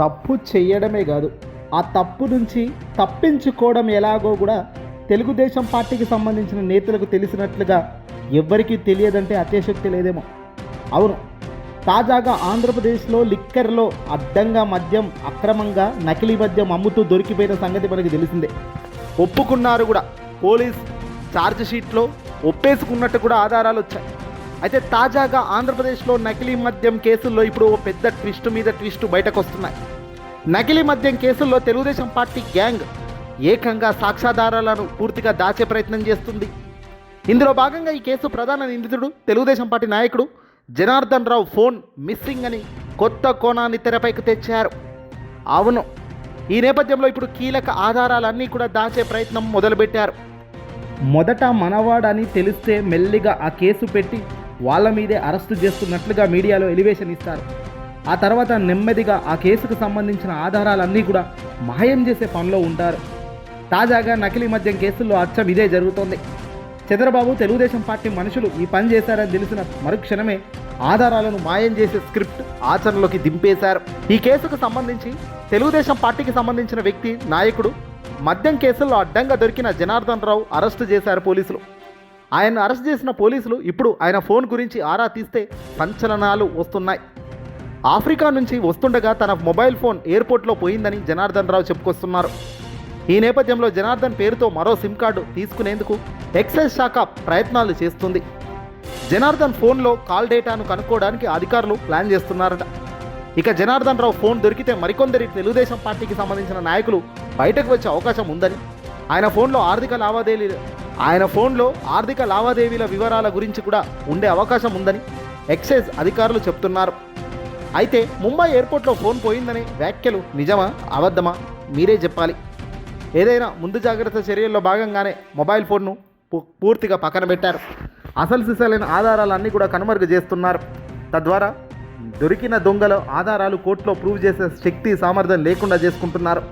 తప్పు చేయడమే కాదు ఆ తప్పు నుంచి తప్పించుకోవడం ఎలాగో కూడా తెలుగుదేశం పార్టీకి సంబంధించిన నేతలకు తెలిసినట్లుగా ఎవ్వరికీ తెలియదంటే అతిశక్తి లేదేమో. అవును తాజాగా ఆంధ్రప్రదేశ్లో లిక్కర్లో అడ్డంగా మద్యం అక్రమంగా నకిలీ మద్యం అమ్ముతూ దొరికిపోయిన సంగతి మనకి తెలిసిందే. ఒప్పుకున్నారు కూడా పోలీస్ ఛార్జ్ షీట్లో ఒప్పేసుకున్నట్టు కూడా ఆధారాలు వచ్చాయి. అయితే తాజాగా ఆంధ్రప్రదేశ్లో నకిలీ మద్యం కేసుల్లో ఇప్పుడు ఓ పెద్ద ట్విస్ట్ మీద ట్విస్ట్ బయటకు వస్తున్నాయి నకిలీ మద్యం కేసుల్లో తెలుగుదేశం పార్టీ గ్యాంగ్ ఏకంగా సాక్ష్యాధారాలను పూర్తిగా దాచే ప్రయత్నం చేస్తుంది. ఇందులో భాగంగా ఈ కేసు ప్రధాన నిందితుడు తెలుగుదేశం పార్టీ నాయకుడు జనార్దన్ రావు ఫోన్ మిస్సింగ్ అని కొత్త కోణాన్ని తెరపైకి తెచ్చారు. అవును ఈ నేపథ్యంలో ఇప్పుడు కీలక ఆధారాలన్నీ కూడా దాచే ప్రయత్నం మొదలుపెట్టారు. మొదట మనవాడని తెలిస్తే మెల్లిగా ఆ కేసు పెట్టి వాళ్ళ మీదే అరెస్టు చేస్తున్నట్లుగా మీడియాలో ఎలివేషన్ ఇస్తారు. ఆ తర్వాత నెమ్మదిగా ఆ కేసుకు సంబంధించిన ఆధారాలన్నీ కూడా మాయం చేసే పనిలో ఉంటారు. తాజాగా నకిలీ మద్యం కేసుల్లో అచ్చం ఇదే జరుగుతోంది. చంద్రబాబు తెలుగుదేశం పార్టీ మనుషులు ఈ పని చేశారని తెలిసిన మరుక్షణమే ఆధారాలను మాయం చేసే స్క్రిప్ట్ ఆచరణలోకి దింపేశారు. ఈ కేసుకు సంబంధించి తెలుగుదేశం పార్టీకి సంబంధించిన వ్యక్తి నాయకుడు మద్యం కేసుల్లో అడ్డంగా దొరికిన జనార్దన్ రావు అరెస్టు చేశారు పోలీసులు. ఆయన్ను అరెస్ట్ చేసిన పోలీసులు ఇప్పుడు ఆయన ఫోన్ గురించి ఆరా తీస్తే సంచలనాలు వస్తున్నాయి. ఆఫ్రికా నుంచి వస్తుండగా తన మొబైల్ ఫోన్ ఎయిర్పోర్ట్లో పోయిందని జనార్దన్ రావు చెప్పుకొస్తున్నారు. ఈ నేపథ్యంలో జనార్దన్ పేరుతో మరో సిమ్ కార్డు తీసుకునేందుకు ఎక్సైజ్ శాఖ ప్రయత్నాలు చేస్తుంది. జనార్దన్ ఫోన్లో కాల్ డేటాను కనుక్కోవడానికి అధికారులు ప్లాన్ చేస్తున్నారట. ఇక జనార్దన్ రావు ఫోన్ దొరికితే మరికొందరి తెలుగుదేశం పార్టీకి సంబంధించిన నాయకులు బయటకు వచ్చే అవకాశం ఉందని. ఆయన ఫోన్లో ఆర్థిక లావాదేవీలు ఆయన ఫోన్లో ఆర్థిక లావాదేవీల వివరాల గురించి కూడా ఉండే అవకాశం ఉందని ఎక్సైజ్ అధికారులు చెప్తున్నారు. అయితే ముంబై ఎయిర్పోర్ట్లో ఫోన్ పోయిందనే వ్యాఖ్యలు నిజమా అబద్ధమా? మీరే చెప్పాలి. ఏదైనా ముందు జాగ్రత్త చర్యల్లో భాగంగానే మొబైల్ ఫోన్ను పూ- పూర్తిగా పక్కన పెట్టారు. అసలు సిసలైన ఆధారాలన్నీ కూడా కనుమరుగు చేస్తున్నారు. తద్వారా దొరికిన దొంగల ఆధారాలు కోర్టులో ప్రూవ్ చేసే శక్తి సామర్థ్యం లేకుండా చేసుకుంటున్నారు.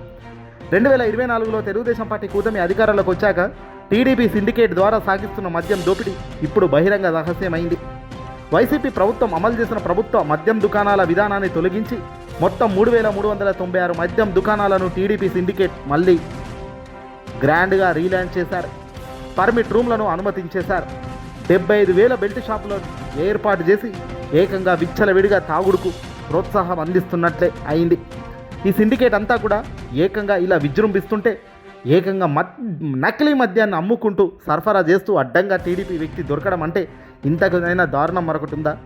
రెండు వేల ఇరవై నాలుగులో తెలుగుదేశం పార్టీ కూటమి అధికారంలోకి వచ్చాక టీడీపీ సిండికేట్ ద్వారా సాగిస్తున్న మద్యం దోపిడీ ఇప్పుడు బహిరంగ రహస్యమైంది. వైసీపీ ప్రభుత్వం అమలు చేసిన ప్రభుత్వ మద్యం దుకాణాల విధానాన్ని తొలగించి మొత్తం మూడు వేల మూడు వందల తొంభై ఆరు మద్యం దుకాణాలను టీడీపీ సిండికేట్ మళ్ళీ గ్రాండ్గా రీలాంచ్ చేశారు. పర్మిట్ రూమ్లను అనుమతించేశారు. డెబ్బై ఐదు వేల బెల్ట్ షాపులను ఏర్పాటు చేసి ఏకంగా విచ్చలవిడిగా తాగుడుకు ప్రోత్సాహం అందిస్తున్నట్లే అయింది. ఈ సిండికేట్ అంతా కూడా ఏకంగా ఇలా విజృంభిస్తుంటే ఏకంగా మద్ నకిలీ మద్యాన్ని అమ్ముకుంటూ సరఫరా చేస్తూ అడ్డంగా టీడీపీ వ్యక్తి దొరకడం అంటే ఇంతకైనా దారుణం మరొకటి ఉందా?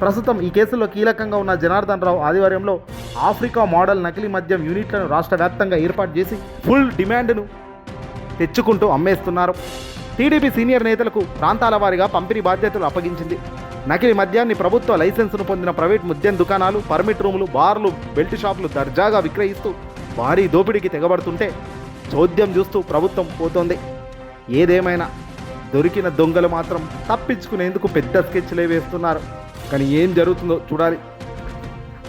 ప్రస్తుతం ఈ కేసులో కీలకంగా ఉన్న జనార్దన్ రావు ఆధ్వర్యంలో ఆఫ్రికా మోడల్ నకిలీ మద్యం యూనిట్లను రాష్ట్ర వ్యాప్తంగా ఏర్పాటు చేసి ఫుల్ డిమాండ్ను తెచ్చుకుంటూ అమ్మేస్తున్నారు. టీడీపీ సీనియర్ నేతలకు ప్రాంతాల వారీగా పంపిణీ బాధ్యతలు అప్పగించింది. నకిలీ మద్యాన్ని ప్రభుత్వ లైసెన్సును పొందిన ప్రైవేట్ మద్యం దుకాణాలు పర్మిట్ రూములు బార్లు బెల్ట్ షాపులు దర్జాగా విక్రయిస్తూ భారీ దోపిడీకి తెగబడుతుంటే చోద్యం చూస్తూ ప్రభుత్వం పోతోంది. ఏదేమైనా దొరికిన దొంగలు మాత్రం తప్పించుకునేందుకు పెద్ద స్కెచ్లే వేస్తున్నారు. కానీ ఏం జరుగుతుందో చూడాలి.